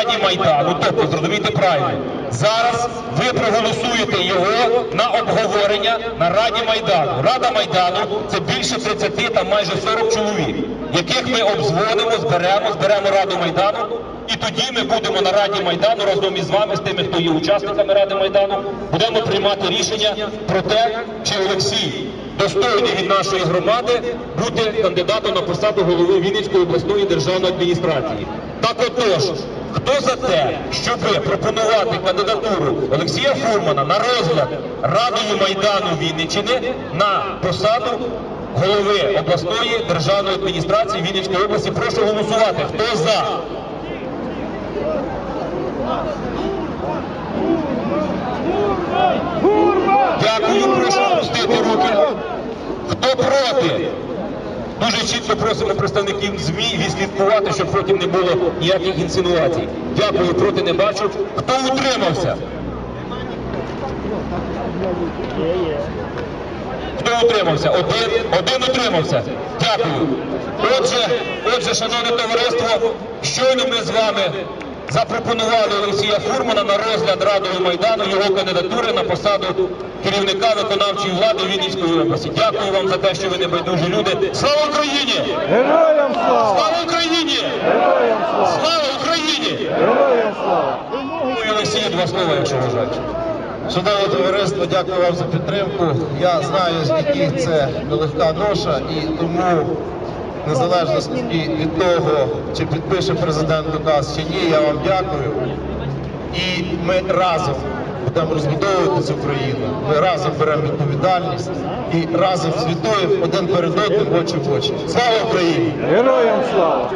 Раді Майдану. Тобто, зрозумійте правильно, зараз ви проголосуєте його на обговорення на Раді Майдану. Рада Майдану це більше 30, там майже 40 чоловік, яких ми обдзвонимо, зберемо, зберемо Раду Майдану. І тоді ми будемо на Раді Майдану разом із вами, з тими, хто є учасниками Ради Майдану, будемо приймати рішення про те, чи Олексій достойний від нашої громади бути кандидатом на посаду голови Вінницької обласної державної адміністрації. Так отож, хто за те, щоб пропонувати кандидатуру Олексія Фурмана на розгляд Радою Майдану Вінниччини на посаду голови обласної державної адміністрації Вінницької області, прошу голосувати. Хто за? Дякую, прошу опустити руки. Хто проти? Дуже чітко просимо представників ЗМІ відслідкувати, щоб потім не було ніяких інсинуацій. Дякую, проти не бачу. Хто утримався? Хто утримався? Один, один утримався. Дякую. Отже, отже, шановне товариство, щойно ми з вами запропонували Олексія Фурмана на розгляд Радою Майдану його кандидатури на посаду керівника виконавчої влади Вінницької області. Дякую вам за те, що ви не байдужі люди. Слава Україні! Героям слава! Слава Україні! Героям слава! Слава Україні! Героям слава! Ну і два слова, якщо вважаєте. Шановне товариство, дякую вам за підтримку. Я знаю, з яких це нелегка ноша, і тому, незалежно від того, чи підпише президент указ чи ні, я вам дякую. І ми разом будемо розбудовувати цю країну. Ми разом беремо відповідальність і разом звітуємо один перед одним очі в очі. Слава Україні! Героям слава!